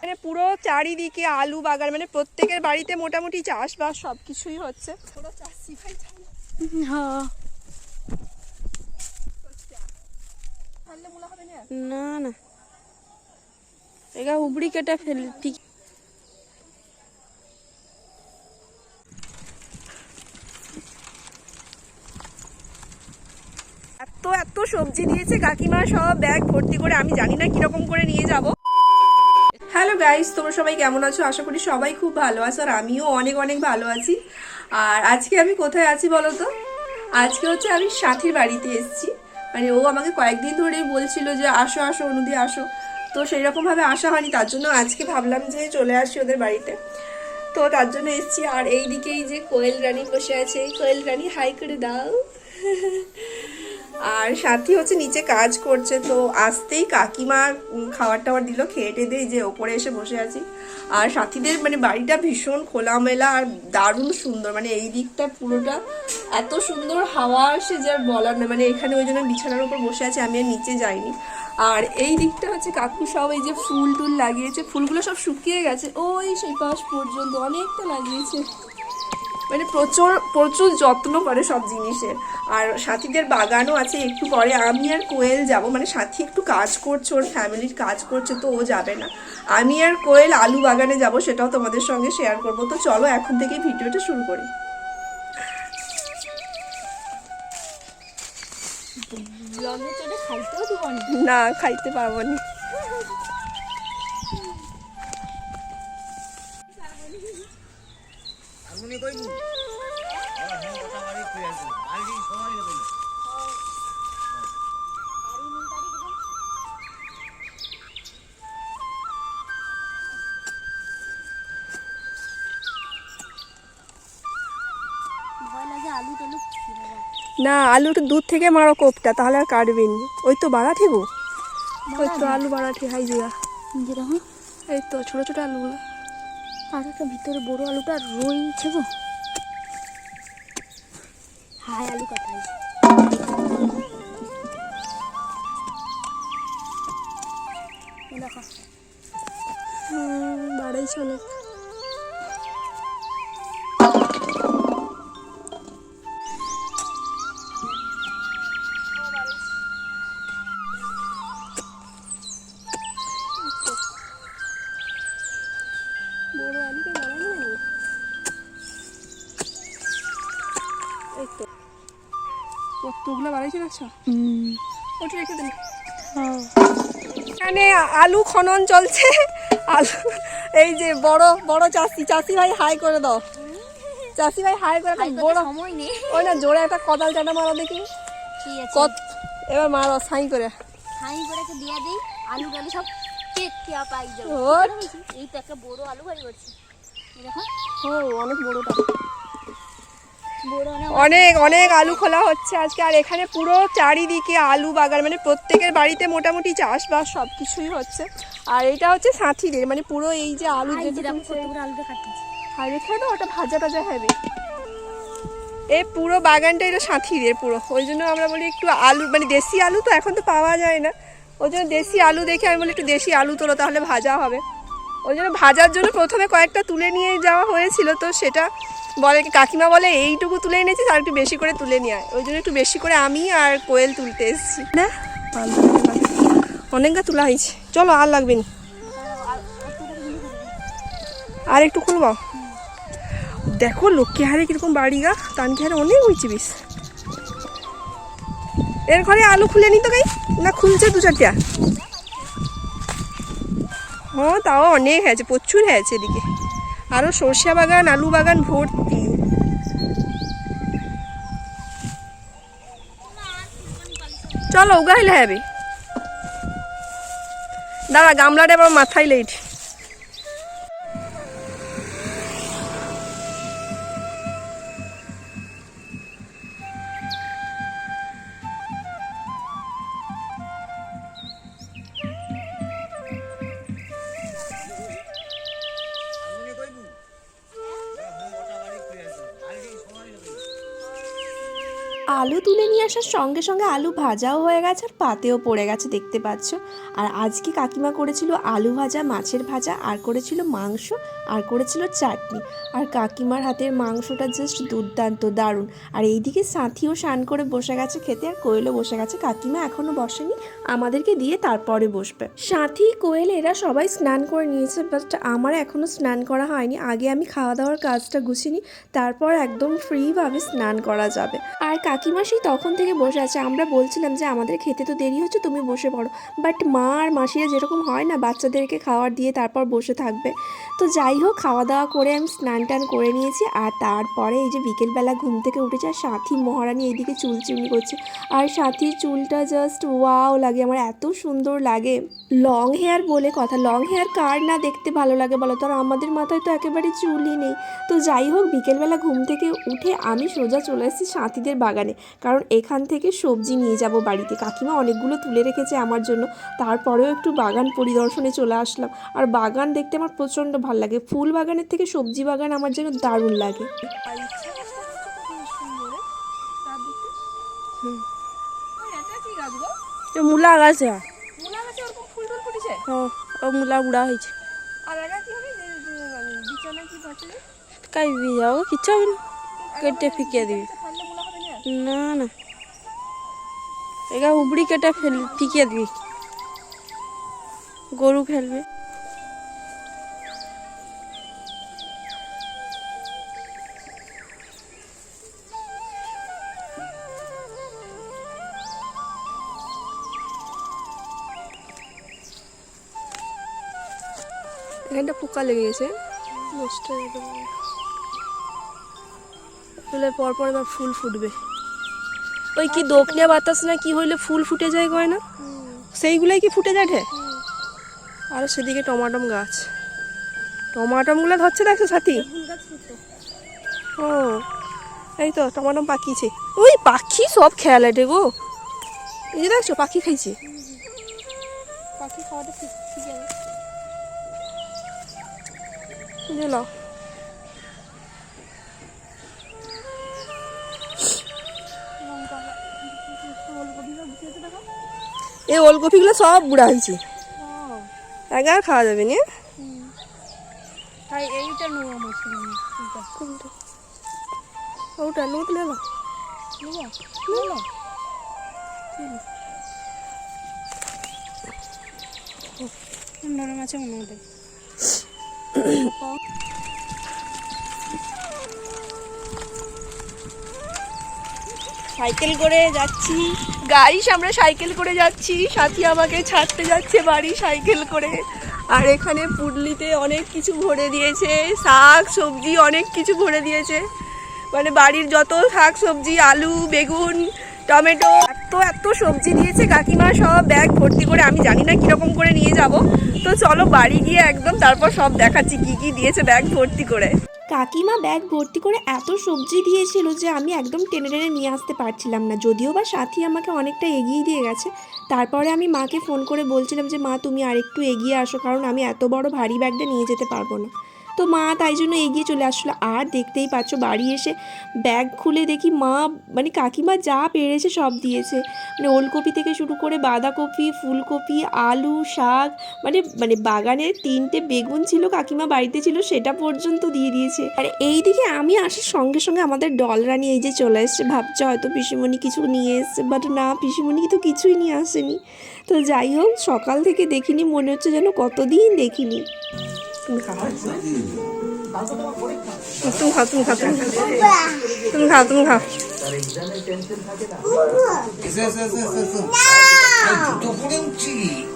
মানে পুরো চারিদিকে আলু বাগান মানে প্রত্যেকের বাড়িতে মোটামুটি চাষবাস সব কিছুই হচ্ছে। না না। এগা উবড়ি কেটে ফেল, ঠিক। এত এত সবজি দিয়েছে কাকিমা, সব ব্যাগ ভর্তি করে, আমি জানি না কীরকম করে নিয়ে যাব। হ্যালো গাইস, তোমরা সবাই কেমন আছো? আশা করি সবাই খুব ভালো আছো আর আমিও অনেক অনেক ভালো আছি। আর আজকে আমি কোথায় আছি বলো তো আজকে হচ্ছে আমি সাথীর বাড়িতে এসেছি। মানে ও আমাকে কয়েকদিন ধরেই বলছিল যে আসো আসো, অনুদি, আসো। তো সেই রকম ভাবে আসা হয়নি, তার জন্য আজকে ভাবলাম যে চলে আসি ওদের বাড়িতে। তো তার জন্য এসেছি। আর এই দিকেই যে কোয়েল রানী বসে আছে। কোয়েল রানী, হাই করে দাও। আর সাথী হচ্ছে নিচে কাজ করছে, তো আসতেই কাকিমা খাবার টাবার দিল, খেয়ে টেয়ে যে ওপরে এসে বসে আছি। আর সাথীদের মানে বাড়িটা ভীষণ খোলামেলা আর দারুণ সুন্দর মানে এই দিকটা পুরোটা এত সুন্দর হাওয়া আসে যে আর বলার না মানে এখানে ওই জন্য বিছানার উপর বসে আছে, আমি আর নিচে যাইনি। আর এই দিকটা হচ্ছে কাকু সব এই যে ফুল টুল লাগিয়েছে, ফুলগুলো সব শুকিয়ে গেছে, ওই সেই পাশ পর্যন্ত অনেকটা লাগিয়েছে। মানে প্রচুর প্রচুর যত্ন করে সব জিনিসের আর সাথীদের বাগানও আছে একটু পরে আমি আর কোয়েল যাব। মানে সাথী একটু কাজ করছে ওর ফ্যামিলির কাজ করছে তো ও যাবে না। আমি আর কোয়েল আলু বাগানে যাব সেটাও তোমাদের সঙ্গে শেয়ার করব। তো চলো এখন থেকে ভিডিওটা শুরু করি। না খাইতে পারব না। না আলুটা দুধ থেকে মারো কোপটা তাহলে আর কাটবেন ওই তো বাড়াঠি গো ওই তো আলু বাড়াঠি হাই জুয়া। যেরকম। এই তো ছোট ছোট আলুগুলো। আর একটা ভিতরে বড় আলুটা রয়েছে গো। হাই আলু কাটা হয়েছে। এই দেখো। বাড়াইছে অনেক। কতগুলো বাড়াইছে দেখছ? ওটা রেখে দিন হ্যাঁ। এখানে আলু খনন চলছে। আলু এই যে বড় বড় চাষি চাষি ভাই হাই করে দাও। চাষি ভাই হাই করে বড়। সময় নেই। ওই না জোরে একটা কদাল চাটা মারো দেখি। কি কত এবার মারো সাই করে। হাই করে একটা দিয়া দিই। আলু টালু সব কেক কেয়া পাই যাবে। এই তো একটা বড় আলু বাড়ি করছি। দেখো। ও অনেক বড়টা। বড় অনেক অনেক আলু খোলা হচ্ছে আজকে। আর এখানে পুরো চারিদিকে আলু বাগান মানে প্রত্যেকের বাড়িতে মোটামুটি চাষবাস সব কিছুই হচ্ছে। আর এটা হচ্ছে সাথীদের মানে পুরো এই যে আলু হাই যেটা দেখো কত বড় আলুটা কাটতেছি হাইবে খাই না ওটা ভাজা টাজা হবে। এই পুরো বাগানটা এটা সাথীদের পুরো। ওই জন্য আমরা বলি একটু আলু মানে দেশি আলু তো এখন তো পাওয়া যায় না। ওই জন্য দেশি আলু দেখে আমি বলি একটু দেশি আলু তোলো তাহলে ভাজা হবে। ওই জন্য ভাজার জন্য প্রথমে কয়েকটা তুলে নিয়ে যাওয়া হয়েছিল তো সেটা বলে কাকিমা বলে এইটুকু তুলে এনেছিস আর একটু বেশি করে তুলে নিয়ে আয়। ওই জন্য একটু বেশি করে আমি আর কোয়েল তুলতে এসেছি। না? অনেকটা তোলা হয়েছে। চলো আর লাগবে না। আর একটু খুলবো? দেখো লক্ষ্মী হারে কীরকম বাড়ি গা তানকি হারে অনেক হয়েছে বেশ এর ঘরে আলু খুলে নি তো গাই? না খুলছে দু চারটা হ্যাঁ তাও অনেক হয়েছে প্রচুর হয়েছে এদিকে। আরও সর্ষে বাগান আলু বাগান ভর্তি। চলো উগাইলে হবে। দাঁড়া গামলাটা এবার মাথায় লেট আলু তুলে নিয়ে আসার সঙ্গে সঙ্গে আলু ভাজাও হয়ে গেছে আর পাতেও পড়ে গেছে, দেখতে পাচ্ছ। আর আজকে কাকিমা করেছিল আলু ভাজা, মাছের ভাজা, আর করেছিল মাংস, আর করেছিল চাটনি। আর কাকিমার হাতের মাংসটা জাস্ট দুর্দান্ত, দারুণ। আর এইদিকে সাথীও স্নান করে বসে গেছে খেতে, আর কোয়েলও বসে গেছে। কাকিমা এখনও বসেনি, আমাদেরকে দিয়ে তারপরে বসবে। সাথী, কোয়েল, এরা সবাই স্নান করে নিয়েছে বাট আমার এখনও স্নান করা হয়নি। আগে আমি খাওয়া দাওয়ার কাজটা গুছিয়ে নিই, তারপর একদম ফ্রিভাবে স্নান করা যাবে। আর সেই তখন থেকে বসে আছে। আমরা বলছিলাম যে, আমাদের খেতে তো দেরি হচ্ছে, তুমি বসে পড়ো। বাট মা আর মাসিরা যেরকম হয় না, বাচ্চাদেরকে খাবার দিয়ে তারপর বসে থাকবে। তো যাই হোক খাওয়া দাওয়া করে আমি স্নান টান করে নিয়েছি। আর তারপরে এই যে বিকেলবেলা ঘুম থেকে উঠেছে, আর সাথী মহারানী এইদিকে চুল চিমনি করছে। আর সাথীর চুলটা জাস্ট ওয়াও লাগে, আমার এত সুন্দর লাগে। লং হেয়ার বলে কথা। লং হেয়ার কার না দেখতে ভালো লাগে বলো তো? আর আমাদের মাথায় তো একেবারে চুলই নেই। তো যাই হোক বিকেলবেলা ঘুম থেকে উঠে আমি সোজা চলে এসেছি সাথীদের বাগানে। কারণ এখান থেকে সবজি নিয়ে যাব বাড়িতে। কাকিমা অনেকগুলো তুলে রেখেছে আমার জন্য। তারপরেও একটু বাগান পরিদর্শনে চলে আসলাম। আর বাগান দেখতে আমার প্রচণ্ড ভালো লাগে। ফুল বাগানের থেকে সবজি বাগান আমার যেন দারুণ লাগে। মূলা গাছে মূলা গাছে ওরকম ফুল টুল ফুটেছে ও মূলা বুড়া হয়েছে। পাচ্ছে কাই যাও কিচ্ছু হবে না। কেটে ফিকিয়ে দিবি। না? না না। এগা উবড়ি কেটে ফেল ফিকিয়ে দিবি। গরু ফেলবে। এখানটা পোকা লেগে গেছে নষ্ট হয়ে যাবে পরপর এবার ফুল ফুটবে। ওই কি দক্ষিণা বাতাস না কি হইলে ফুল ফুটে যায় কয় না? সেইগুলাই কি ফুটে যায় ঠে আর সেদিকে টমাটম গাছ। টমাটমগুলো ধরছে দেখছ সাথী? ও এই তো টমাটম পাকিছে। ওই পাখি সব খেয়াল এটে গো। এই যে দেখছ পাখি খাইছে। পাখি খাওয়াটা ঠিক ঠিক আছে। দিল এই ওলকপিগুলো সব বুড়া হয়েছে। আগে আর খাওয়া যাবে না তাই এইটা নেওয়া মাছ কোনটা? ওটা নোট নেবা। নরম আছে মনে হয় সাইকেল করে যাচ্ছি। গাইস আমরা সাইকেল করে যাচ্ছি। সাথী আমাকে ছাড়তে যাচ্ছে বাড়ি সাইকেল করে। আর এখানে পুডলিতে অনেক কিছু ভরে দিয়েছে। শাক, সবজি অনেক কিছু ভরে দিয়েছে। মানে বাড়ির যত শাক, সবজি, আলু, বেগুন টমেটো। এত এত সবজি দিয়েছে কাকিমা, সব ব্যাগ ভর্তি করে। আমি জানি না কীরকম করে নিয়ে যাব। তো চলো বাড়ি গিয়ে একদম তারপর সব দেখাচ্ছি কি কি দিয়েছে ব্যাগ ভর্তি করে। কাকিমা ব্যাগ ভর্তি করে এত সবজি দিয়েছিল যে আমি একদম টেনে টেনে নিয়ে আসতে পারছিলাম না। যদিও বা সাথী আমাকে অনেকটা এগিয়ে দিয়ে গেছে। তারপরে আমি মাকে ফোন করে বলছিলাম যে, মা, তুমি আরেকটু এগিয়ে আসো কারণ আমি এত বড় ভারী ব্যাগটা নিয়ে যেতে পারব না। তো মা তাই জন্য এগিয়ে চলে আসলো। আর দেখতেই পাচ্ছ বাড়ি এসে ব্যাগ খুলে দেখি মা মানে কাকিমা যা পেরেছে সব দিয়েছে। মানে ওলকপি থেকে শুরু করে বাঁধাকপি, ফুলকপি, আলু, শাক মানে মানে বাগানের তিনটে বেগুন ছিল, কাকিমা বাড়িতে ছিল, সেটা পর্যন্ত দিয়ে দিয়েছে। আর এইদিকে আমি আসার সঙ্গে সঙ্গে আমাদের ডল রানী এই যে চলে এসছে, ভাবছে হয়তো পিসিমণি কিছু নিয়ে এসছে বাট না, পিসিমণি তো কিছুই নিয়ে আসেনি। তো যাই হোক, সকাল থেকে দেখিনি, মনে হচ্ছে যেন কতদিন দেখিনি। 좀 가, 좀 가, 좀 가. 좀 가, 좀 가. 됐어, 됐어, 됐어, 됐어. 아, 또 후렴치기.